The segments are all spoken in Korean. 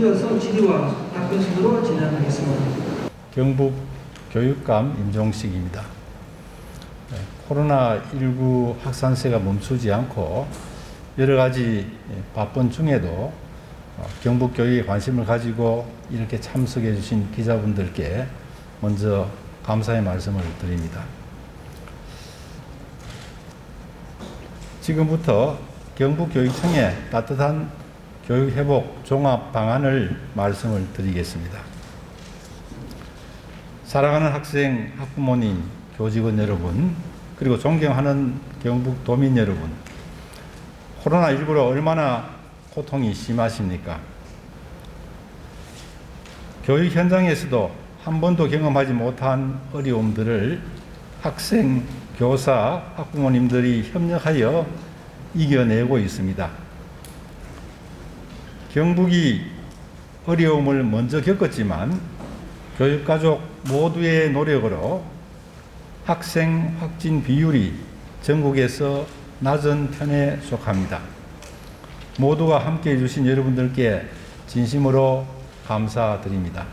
이어서 질의와 답변 순으로 진행하겠습니다. 경북 교육감 임종식입니다. 네, 코로나19 확산세가 멈추지 않고 여러 가지 예, 바쁜 중에도 어, 경북 교육에 관심을 가지고 이렇게 참석해 주신 기자분들께 먼저 감사의 말씀을 드립니다. 지금부터 경북교육청의 따뜻한 교육 회복 종합 방안을 말씀을 드리겠습니다. 사랑하는 학생, 학부모님, 교직원 여러분, 그리고 존경하는 경북 도민 여러분, 코로나19로 얼마나 고통이 심하십니까? 교육 현장에서도 한 번도 경험하지 못한 어려움들을 학생, 교사, 학부모님들이 협력하여 이겨내고 있습니다. 경북이 어려움을 먼저 겪었지만 교육가족 모두의 노력으로 학생 확진 비율이 전국에서 낮은 편에 속합니다. 모두가 함께 해주신 여러분들께 진심으로 감사드립니다.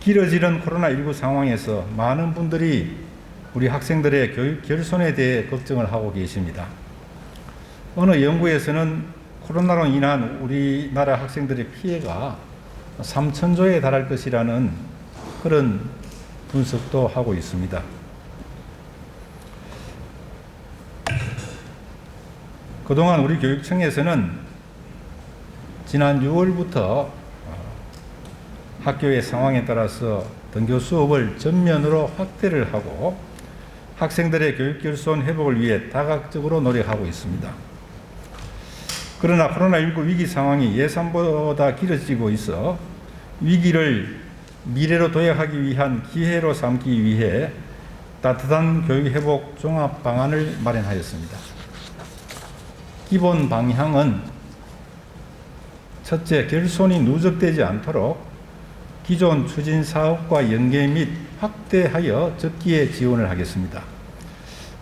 길어지는 코로나19 상황에서 많은 분들이 우리 학생들의 교육 결손에 대해 걱정을 하고 계십니다. 어느 연구에서는 코로나로 인한 우리나라 학생들의 피해가 3천조에 달할 것이라는 그런 분석도 하고 있습니다. 그동안 우리 교육청에서는 지난 6월부터 어, 학교의 상황에 따라서 등교 수업을 전면으로 확대를 하고 학생들의 교육 결손 회복을 위해 다각적으로 노력하고 있습니다. 그러나 코로나19 위기 상황이 예상보다 길어지고 있어 위기를 미래로 도약하기 위한 기회로 삼기 위해 따뜻한 교육 회복 종합 방안을 마련하였습니다. 기본 방향은 첫째, 결손이 누적되지 않도록 기존 추진 사업과 연계 및 확대하여 적기에 지원을 하겠습니다.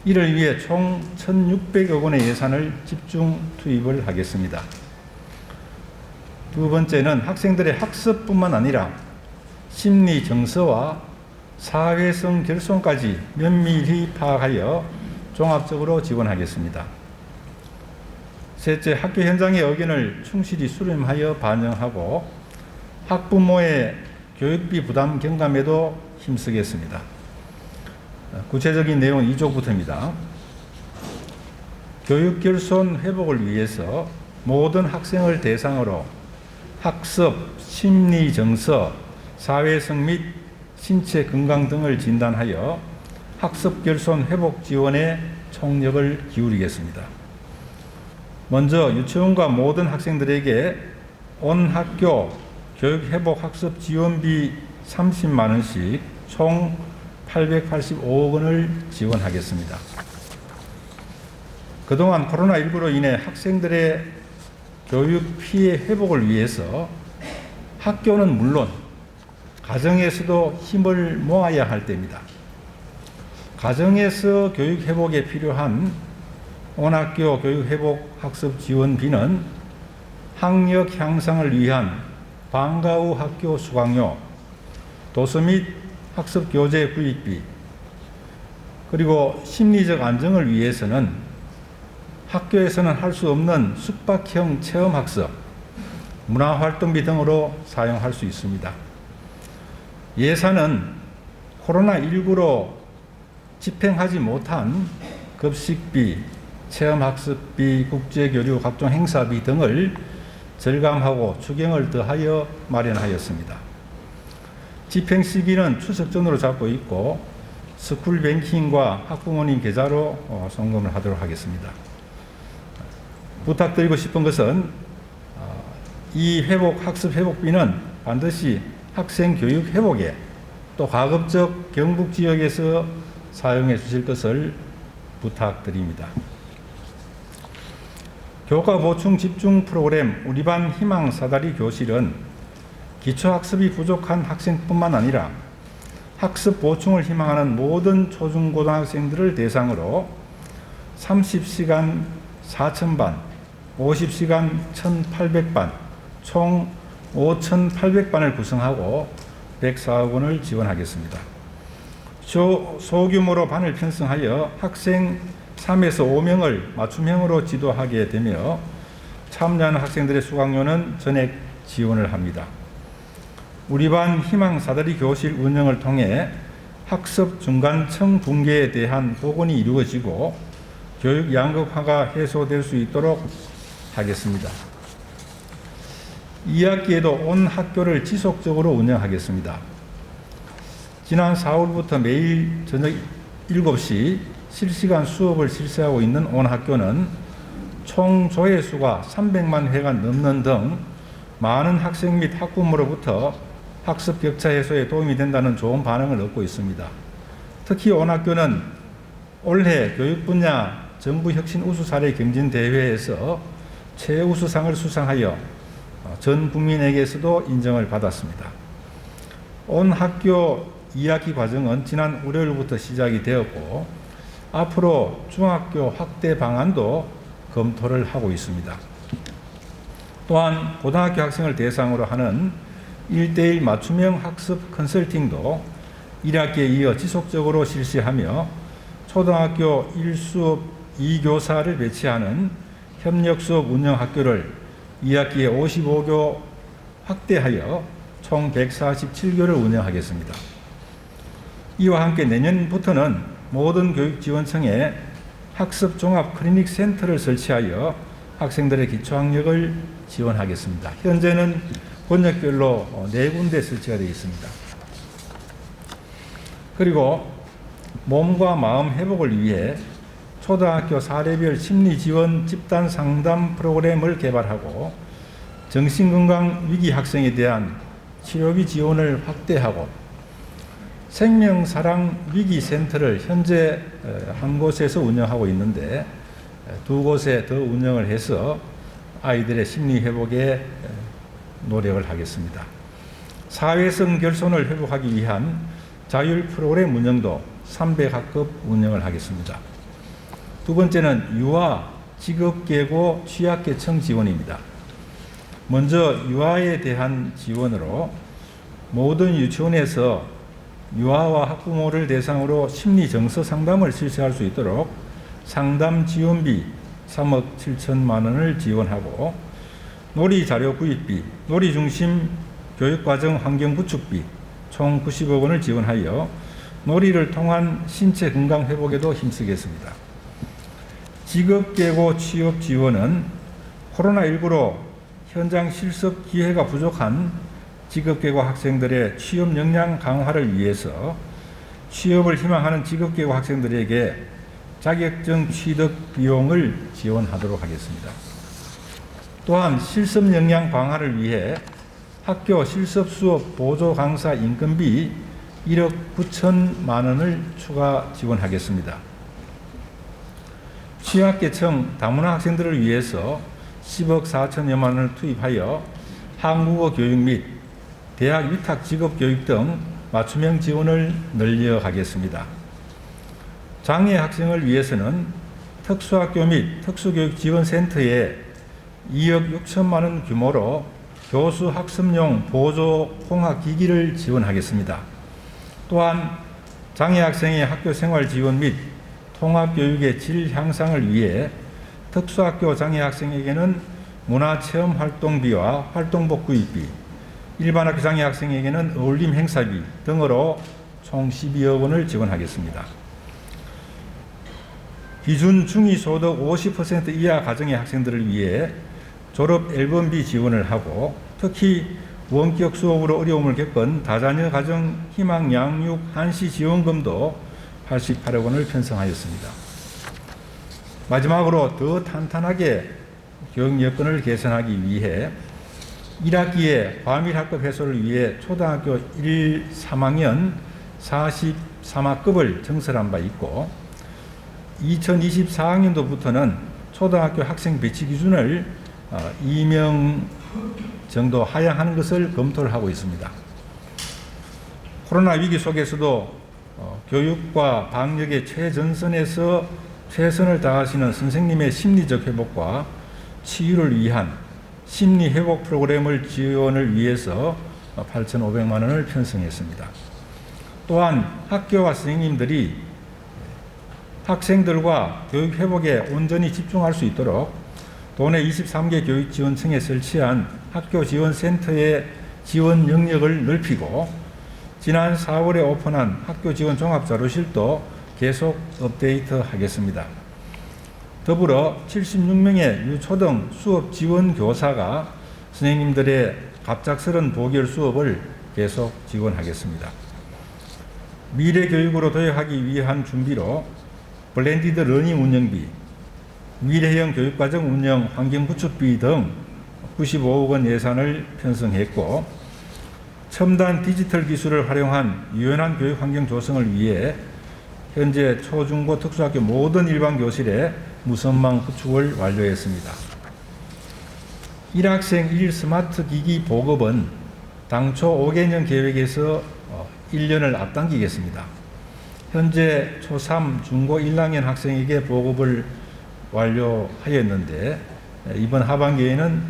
이를 위해 총 1,600억 원의 예산을 집중 투입을 하겠습니다. 두 번째는 학생들의 학습뿐만 아니라 심리 정서와 사회성 결손까지 면밀히 파악하여 종합적으로 지원하겠습니다. 셋째, 학교 현장의 의견을 충실히 수렴하여 반영하고 학부모의 교육비 부담 경감에도 힘쓰겠습니다. 구체적인 내용은 2조부터입니다. 교육 결손 회복을 위해서 모든 학생을 대상으로 학습, 심리 정서, 사회성 및 신체 건강 등을 진단하여 학습 결손 회복 지원에 총력을 기울이겠습니다. 먼저 유치원과 모든 학생들에게 온 학교 교육 회복 학습 지원비 30만 원씩 총 885억 원을 지원하겠습니다. 그동안 코로나19로 인해 학생들의 교육 피해 회복을 위해서 학교는 물론 가정에서도 힘을 모아야 할 때입니다. 가정에서 교육 회복에 필요한 온학교 교육 회복 학습 지원비는 학력 향상을 위한 방과 후 학교 수강료, 도서 및 학습 교재 구입비, 그리고 심리적 안정을 위해서는 학교에서는 할 수 없는 숙박형 체험 학습, 문화 활동비 등으로 사용할 수 있습니다. 예산은 코로나19로 집행하지 못한 급식비, 체험학습비, 국제교류 각종 행사비 등을 절감하고 추경을 더하여 마련하였습니다. 집행 시기는 추석 전으로 잡고 있고 스쿨 뱅킹과 학부모님 계좌로 어, 송금을 하도록 하겠습니다. 부탁드리고 싶은 것은 어, 이 회복 학습 회복비는 반드시 학생 교육 회복에 또 가급적 경북 지역에서 사용해 주실 것을 부탁드립니다. 교과 보충 집중 프로그램 우리 반 희망 사다리 교실은 기초 학습이 부족한 학생뿐만 아니라 학습 보충을 희망하는 모든 초중고등학생들을 대상으로 30시간 4,000반, 50시간 1,800반, 총 5,800반을 구성하고 104억 원을 지원하겠습니다. 소, 소규모로 반을 편성하여 학생 3에서 5명을 맞춤형으로 지도하게 되며 참여하는 학생들의 수강료는 전액 지원을 합니다. 우리 반 희망 사다리 교실 운영을 통해 학습 중간층 붕괴에 대한 복원이 이루어지고 교육 양극화가 해소될 수 있도록 하겠습니다. 2학기에도 온 학교를 지속적으로 운영하겠습니다. 지난 4월부터 매일 저녁 7시 실시간 수업을 실시하고 있는 온 학교는 총 조회수가 300만 회가 넘는 등 많은 학생 및 학부모로부터 학습 격차 해소에 도움이 된다는 좋은 반응을 얻고 있습니다. 특히 온 학교는 올해 교육 분야 정부 혁신 우수 사례 경진 대회에서 최우수상을 수상하여 전 국민에게서도 인정을 받았습니다. 온 학교 2학기 과정은 지난 월요일부터 시작이 되었고 앞으로 중학교 확대 방안도 검토를 하고 있습니다. 또한 고등학교 학생을 대상으로 하는 1대1 맞춤형 학습 컨설팅도 1학기에 이어 지속적으로 실시하며 초등학교 1수업 2교사를 배치하는 협력 수업 운영 학교를 2학기에 55교 확대하여 총 147교를 운영하겠습니다. 이와 함께 내년부터는 모든 교육지원청에 학습 종합 클리닉 센터를 설치하여 학생들의 기초학력을 지원하겠습니다. 현재는 권역별로 네 군데 설치가 되어 있습니다. 그리고 몸과 마음 회복을 위해 초등학교 사례별 심리 지원 집단 상담 프로그램을 개발하고 정신건강 위기 학생에 대한 치료비 지원을 확대하고 생명사랑 위기 센터를 현재 한 곳에서 운영하고 있는데 두 곳에 더 운영을 해서 아이들의 심리 회복에 노력을 하겠습니다. 사회성 결손을 회복하기 위한 자율 프로그램 운영도 300학급 운영을 하겠습니다. 두 번째는 유아 직업계고 취약계층 지원입니다. 먼저 유아에 대한 지원으로 모든 유치원에서 유아와 학부모를 대상으로 심리 정서 상담을 실시할 수 있도록 상담 지원비 3억 7천만 원을 지원하고 놀이 자료 구입비, 놀이 중심 교육과정 환경 구축비 총 90억 원을 지원하여 놀이를 통한 신체 건강 회복에도 힘쓰겠습니다. 직업 계고 취업 지원은 코로나19로 현장 실습 기회가 부족한 직업 계고 학생들의 취업 역량 강화를 위해서 취업을 희망하는 직업 계고 학생들에게 자격증 취득 비용을 지원하도록 하겠습니다. 또한 실습 역량 강화를 위해 학교 실습 수업 보조 강사 인건비 1억 9천만 원을 추가 지원하겠습니다. 취약계층 다문화 학생들을 위해서 10억 4천여만 원을 투입하여 한국어 교육 및 대학 위탁 직업 교육 등 맞춤형 지원을 늘려 가겠습니다. 장애 학생을 위해서는 특수학교 및 특수교육지원센터에 2억 6천만 원 규모로 교수 학습용 보조 공학기기를 지원하겠습니다. 또한 장애 학생의 학교 생활 지원 및 통합 교육의 질 향상을 위해 특수학교 장애 학생에게는 문화 체험 활동비와 활동복 구입비, 일반 학교 장애 학생에게는 어울림 행사비 등으로 총 12억 원을 지원하겠습니다. 기준 중위소득 50% 이하 가정의 학생들을 위해 졸업 앨범비 지원을 하고 특히 원격 수업으로 어려움을 겪은 다자녀 가정 희망 양육 한시 지원금도 88억 원을 편성하였습니다. 마지막으로 더 탄탄하게 교육 여건을 개선하기 위해 1학기에 과밀 학급 해소를 위해 초등학교 1, 3학년 43학급을 증설한 바 있고 2024학년도부터는 초등학교 학생 배치 기준을 2명 정도 하향하는 것을 검토를 하고 있습니다. 코로나 위기 속에서도 어, 교육과 방역의 최전선에서 최선을 다하시는 선생님의 심리적 회복과 치유를 위한 심리 회복 프로그램을 지원을 위해서 8,500만 원을 편성했습니다. 또한 학교와 선생님들이 학생들과 교육 회복에 온전히 집중할 수 있도록 도내 23개 교육지원청에 설치한 학교 지원센터의 지원 영역을 넓히고 지난 4월에 오픈한 학교 지원 종합 자료실도 계속 업데이트하겠습니다. 더불어 76명의 유초등 수업 지원 교사가 선생님들의 갑작스런 보결 수업을 계속 지원하겠습니다. 미래 교육으로 도약하기 위한 준비로 블렌디드 러닝 운영비, 미래형 교육과정 운영 환경 구축비 등 95억 원 예산을 편성했고 첨단 디지털 기술을 활용한 유연한 교육 환경 조성을 위해 현재 초중고 특수학교 모든 일반 교실에 무선망 구축을 완료했습니다. 1학생 1 스마트 기기 보급은 당초 5개년 계획에서 1년을 앞당기겠습니다. 현재 초3, 중고 1학년 학생에게 보급을 완료하였는데 이번 하반기에는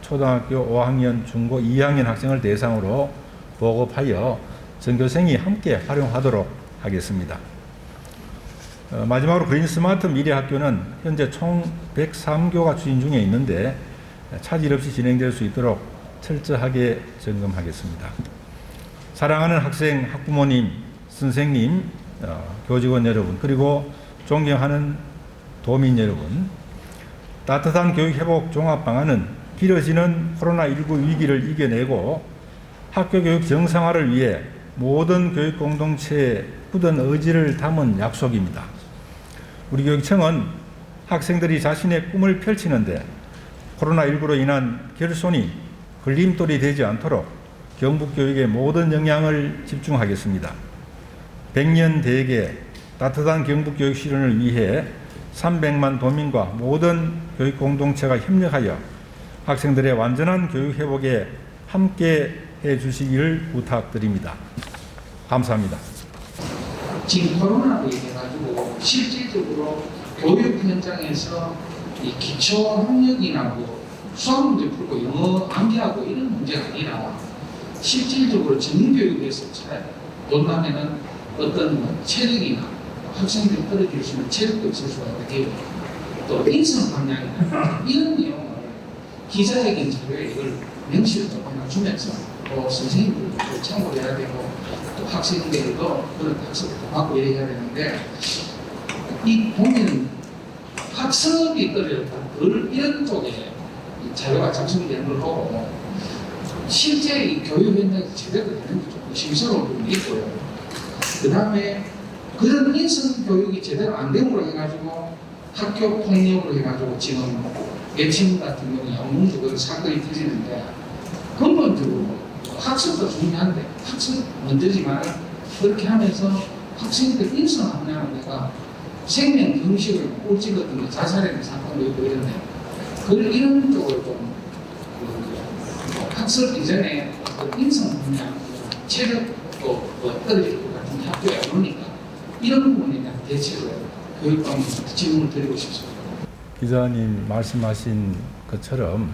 초등학교 5학년, 중고 2학년 학생을 대상으로 보급하여 전교생이 함께 활용하도록 하겠습니다. 어, 마지막으로 그린 스마트 미래 학교는 현재 총 103교가 추진 중에 있는데 차질 없이 진행될 수 있도록 철저하게 점검하겠습니다. 사랑하는 학생, 학부모님, 선생님, 어, 교직원 여러분, 그리고 존경하는 도민 여러분, 따뜻한 교육 회복 종합 방안은 길어지는 코로나19 위기를 이겨내고 학교 교육 정상화를 위해 모든 교육 공동체의 굳은 의지를 담은 약속입니다. 우리 교육청은 학생들이 자신의 꿈을 펼치는데 코로나19로 인한 결손이 걸림돌이 되지 않도록 경북교육의 모든 역량을 집중하겠습니다. 100년 대계 따뜻한 경북교육 실현을 위해 300만 도민과 모든 교육 공동체가 협력하여 학생들의 완전한 교육 회복에 함께 해 주시기를 부탁드립니다. 감사합니다. 지금 코로나로 인해 가지고 실질적으로 교육 현장에서 이 기초 학력이나 뭐 수학 문제 풀고 영어 암기하고 이런 문제가 아니라 실질적으로 전교육에서 잘 논하면은 어떤 뭐 체력이나 학생들이 떨어질 수 있는 체력도 있을 수가 있고 또 인성 방향이나 이런 내용을 기자회견 자료에 이걸 명시로 해놔주면서 또 선생님들도 참고를 해야 되고 또 학생들도 그런 학습을 받고 이래야 되는데 이 보면 학습이 떨어졌다 늘 이런 쪽에 이 자료가 작성되는 걸 보고 실제 이 교육 현장에서 제대로 되는지 좀 의심스러운 부분이 있고요. 그 다음에 그런 인성 교육이 제대로 안 됨으로 해가지고 학교 폭력으로 해가지고 지금 예침 같은 경우 영웅적으로 사건이 터지는데 근본적으로 학습도 중요한데 학습 먼저지만 그렇게 하면서 학생들 인성 함량을 내가 생명 경식을 꼴찌거든요 자살하는 사건도 있고 이런데 그 이런 쪽을 좀 그, 학습 이전에 그 인성 함량 체력도 뭐 떨어질 것 같은 학교에 오니까 이런 부분에 대한 대책을 교육감에 질문을 드리고 싶습니다. 기자님 말씀하신 것처럼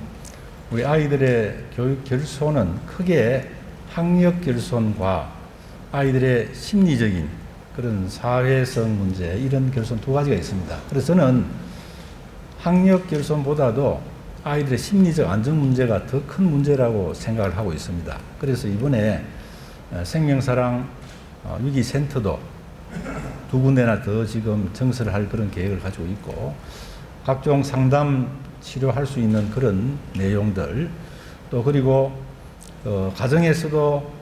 우리 아이들의 교육 결손은 크게 학력 결손과 아이들의 심리적인 그런 사회성 문제 이런 결손 두 가지가 있습니다. 그래서 저는 학력 결손보다도 아이들의 심리적 안정 문제가 더 큰 문제라고 생각을 하고 있습니다. 그래서 이번에 어, 생명사랑 어, 위기센터도 두 군데나 더 지금 증설할 그런 계획을 가지고 있고 각종 상담 치료할 수 있는 그런 내용들 또 그리고 어, 가정에서도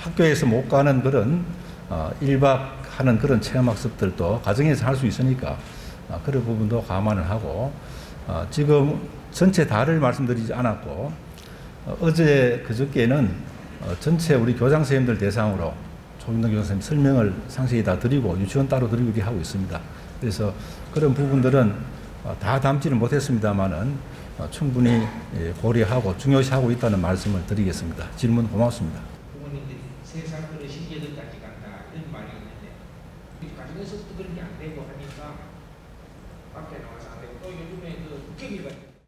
학교에서 못 가는 그런 어, 일박하는 그런 체험학습들도 가정에서 할 수 있으니까 어, 그런 부분도 감안을 하고 어, 지금 전체 다를 말씀드리지 않았고 어, 어제 그저께는 어, 전체 우리 교장 선생님들 대상으로 조윤동 교장 선생님 설명을 상세히 다 드리고 유치원 따로 드리고 이렇게 하고 있습니다. 그래서 그런 부분들은 어, 다 담지는 못했습니다만은 어, 충분히 예, 고려하고 중요시하고 있다는 말씀을 드리겠습니다. 질문 고맙습니다.